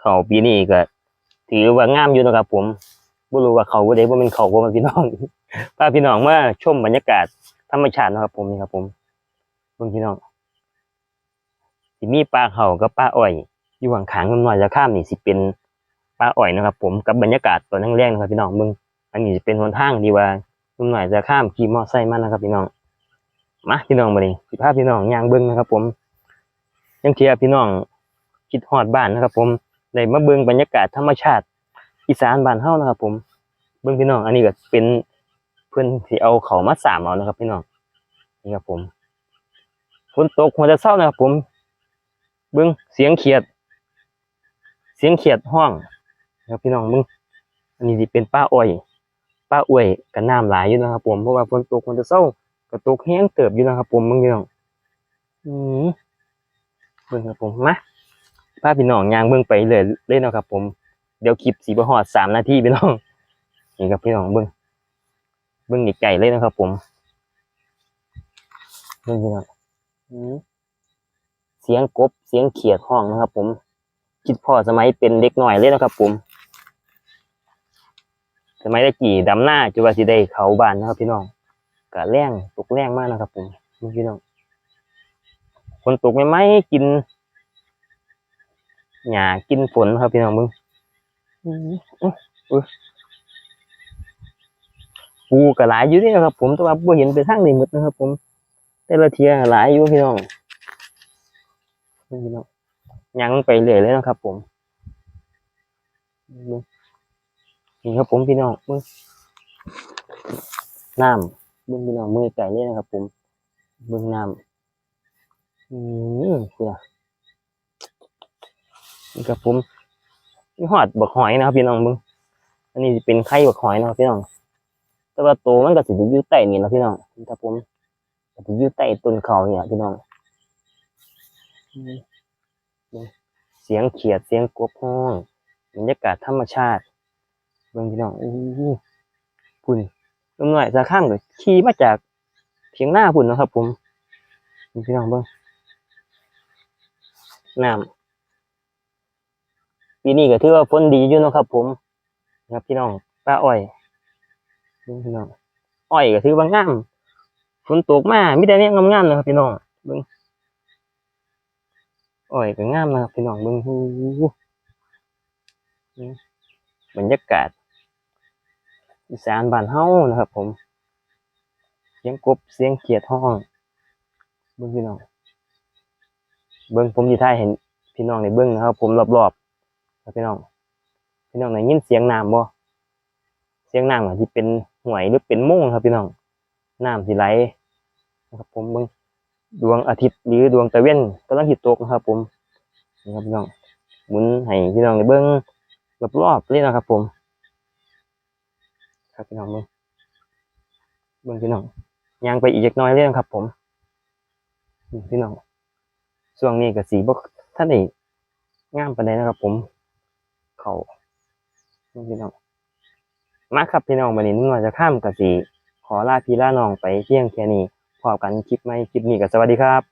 เขาปีนี้ก็ถือว่างามอยู่นะครับ ผมบ่รู้ว่าเขาบ่ได้บ่เป็นเขาบ่ม่นพี่น้องพาพี่น้องมาชมบรรยากาศธรรมชาตินะครับ ผมนี่ครับ ผมเบิ่งพี่น้องสิมีปลาเขากับปลาอ้อย อยู่ข้างๆน้ำน้อยจะข้ามนี่สิเป็นปลาอ้อยนะครับ ผมกับบรรยากาศตอนแรกๆนะครับ พี่น้องเบิ่งอันนี้จะเป็นหนทางที่ว่าน้ำน้อยจะข้ามขี่มอไซค์มานะครับ พี่น้องมาพี่น้องมาดิสิพาพี่น้องย่างเบิ่งนะครับ ผมยังเทียพี่น้องคิดฮอดบ้านนะครับ ผม ได้มาเบิ่งบรรยากาศธรรมชาติ อีสานบ้านเฮานะครับ ผมเบิ่งพี่น้อง อันนี้ก็เป็นเพิ่อนสิเอาเขามาสามเอานะครับ พี่น้องนี่ครับผมฝนตกหัวจะเศร้านะครับ ผม เบิ่งเสียงเขียด เสียงเขียดห้องนะครับพี่น้องมึงอันนี้สิเป็นป้าอ้อยป้าอ้อยกับน้ำหลายอยู่นะครับ ผมเพราะว่าฝนตกมันจะเศร้าก็ตกแห้งเติบอยู่นะครับ ผมมึงพี่น้องอืมเบิ่งครับผมมา พาพี่น้องยางเบิ่งไปเลยเลยนะครับ ผมเดี๋ยวคลิปสีบหอดสามนาทีพี่น้องนี่ครับพี่น้องเบิ่งเบิ่งไก่เลยนะครับ ผมเบิ่งพี่น้องเสียงกบเสียงเขียดห้องนะครับ ผมคิดพ่อสมัยเป็นเด็กหน่อยเลยนะครับ ผม สมัยตะกี้ดำหน้าจุว่าสิได้เขาบานนะครับ พี่น้องกะแรงตกแรงมากนะครับ ผมพี่น้องฝนตกไม่ไหมกิน หญ้ากินฝนครับพี่น้องมึงอื้ออื้ออื้อปูกะหลายอยู่เด้นะครับ ผมแต่ว่าบ่เห็นไปทางนี้หมดนะครับ ผม แต่ละเทียหลายอยู่พี่น้องนี่พี่น้องยังไปเรื่อยเลยนะครับ ผมนี่ครับผมพี่น้องมึงน้ำเบื้องพี่น้องมือไก่เลยนะครับ ผมเบื้องน้ำอืมพี่น้อง นี่ครับผมนี่หอดบักหอยนะครับพี่น้องมึงอันนี้เป็นไข่บักหอยนะครับพี่น้อง แต่ว่าโตวมันก็สิอยู่ใต้นี่นะพี่น้องนี่ครับผมก็สิอยู่ใต้ต้นเขาเนี่ยพี่น้องเสียงเขียดเสียงกบห้องบรรยากาศธรรมชาติเบิ่งพี่น้องอู้หูพุ่นลงหน่อยจะข้ามเลยขี่มาจากเพียงหน้าพุ่นนะครับ ผมพี่น้องเบิ่งน้ำ ปีนี้ก็ถือว่าฝนดีอยู่นะครับ ผมนะครับพี่น้องป้าอ้อยพี่น้องอ้อยก็ถือว่างามฝนตกมามีแต่เนี้ยงามๆนะครับพี่น้องเบิ่งอ้อยก็งามนะครับพี่น้องเบิ่งหูบรรยากาศอีสานบ้านเฮานะครับ ผม เสียงกบเสียงเขียดห้องเบิ่งพี่น้อง เบิ่งผมสิถ่ายเห็นพี่น้องในเบิ่งนะครับ ผมรอบๆ ครับพี่น้อง พี่น้องได้ยินเสียงน้ำบ่เสียงน้ำอาจสิเป็นห่วยหรือเป็นโม่งครับพี่น้องน้ำสิไหลนะครับ ผมเบิ่งดวงอาทิตย์หรือดวงตะเวนกำลังหิตกนะครับ ผมนี่ครับพี่น้องหมุนให้พี่น้องได้เบิ้งรอบๆเลยนะครับ ผม ครับพี่น้องเบิ้งเบิ้งพี่น้องยางไปอีกเล็กน้อยเลยนะครับ ผมพี่น้องช่วงนี้กับสีบกท่านนี่งามปานใดนะครับ ผม เขาพี่น้องมาครับพี่น้องวันนี้นุ่นจะข้ามกะสีขอลาพี่ลาน้องไปเที่ยงแค่นี้พอกันคลิปไหมคลิปนี้ก็สวัสดีครับ